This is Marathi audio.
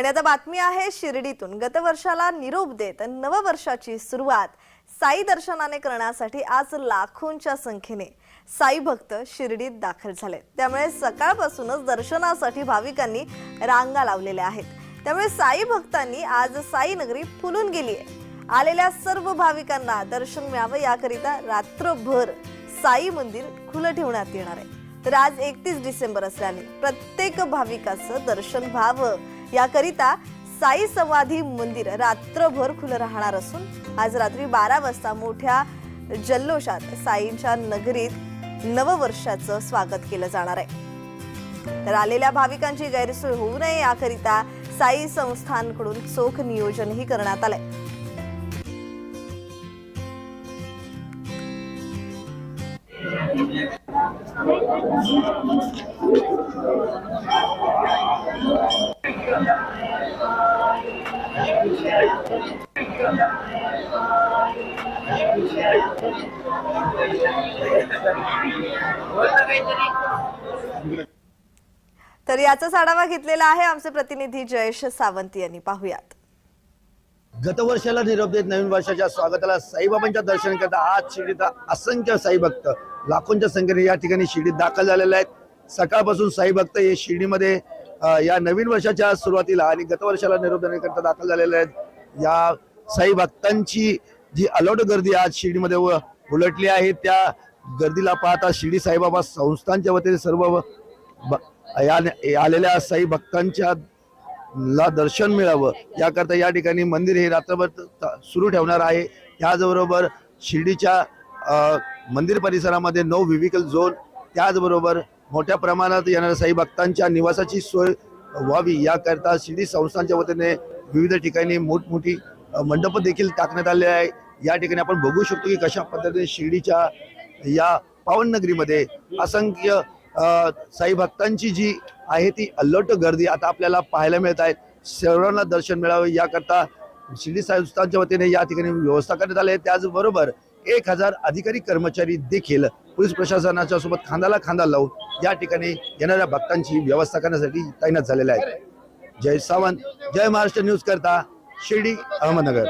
आणि आता बातमी आहे शिर्डीतून. गतवर्षाला निरोप देत नववर्षाची सुरुवात साई दर्शनाने करण्यासाठी आज लाखोंच्या संख्येने साई भक्त शिर्डीत दाखल झाले. त्यामुळे सकाळपासूनच दर्शनासाठी भाविकांनी रांगा लावलेल्या आहेत. त्यामुळे साई भक्तांनी आज साई नगरी फुलून गेली आहे. आलेल्या सर्व भाविकांना दर्शन मिळावं याकरिता रात्रभर साई मंदिर खुलं ठेवण्यात येणार आहे. तर आज एकतीस डिसेंबर असल्याने प्रत्येक भाविकाचं दर्शन व्हावं याकरिता साई समाधी मंदिर रात्रभर खुलं राहणार असून आज रात्री बारा वाजता मोठ्या जल्लोषात साईंच्या नगरीत नववर्षाचं स्वागत केलं जाणार आहे. तर आलेल्या भाविकांची गैरसोय होऊ नये याकरिता साई संस्थांकडून चोख नियोजनही करण्यात आलंय. तर याचाच आढावा घेतलेला आहे आमचे प्रतिनिधी जयेश सावंत यांनी. पाहुयात. गतवर्षाला निरोप देत नवीन वर्षाच्या स्वागताला साईबाबांच्या दर्शन करता आज शिर्डीत असंख्य साई भक्त लाखोंच्या संख्येने या ठिकाणी शिर्डीत दाखल झालेले आहेत. सकाळपासून साई भक्त हे शिर्डीमध्ये या नवीन वर्षाच्या सुरुवातीला आणि गतवर्षाला निरोप देण्याकरता दाखल झालेले आहेत. या साई भक्तांची जी अलोट गर्दी आज शिर्डीमध्ये उलटली आहे त्या गर्दीला पाहता शिर्डी साईबाबा संस्थांच्या वतीने सर्व ब- आलेल्या साई भक्तांच्या ला दर्शन मिळावं. याकरता या ठिकाणी मंदिर हे रात्रभर सुरू ठेवणार आहे. त्याचबरोबर शिर्डीच्या मंदिर परिसरामध्ये नो व्हिव्हिकल झोन त्याचबरोबर मोठ्या प्रमाणात येणाऱ्या साई भक्तांच्या निवासाची सोय व्हावी याकरता शिर्डी संस्थांच्या वतीने विविध ठिकाणी मोठमोठी मंडप देखील टाकण्यात आले आहे. या ठिकाणी आपण बघू शकतो की कशा पद्धतीने शिर्डीच्या या पावन नगरीमध्ये असंख्य साई भक्तांची जी आहे ती अल्लट गर्दी आता आपल्याला पाहायला मिळत आहे. सर्वांना दर्शन मिळावे याकरता शिर्डी संस्थांच्या वतीने या ठिकाणी व्यवस्था करण्यात आली आहे. त्याचबरोबर एक हजार अधिकारी कर्मचारी देखील पोलीस प्रशासनाच्या सोबत खांदाला खांदा लावून या ठिकाणी येणाऱ्या भक्तांची व्यवस्था करण्यासाठी तैनात झालेल्या आहेत. जय सावंत जय महाराष्ट्र न्यूज करता शिर्डी अहमदनगर.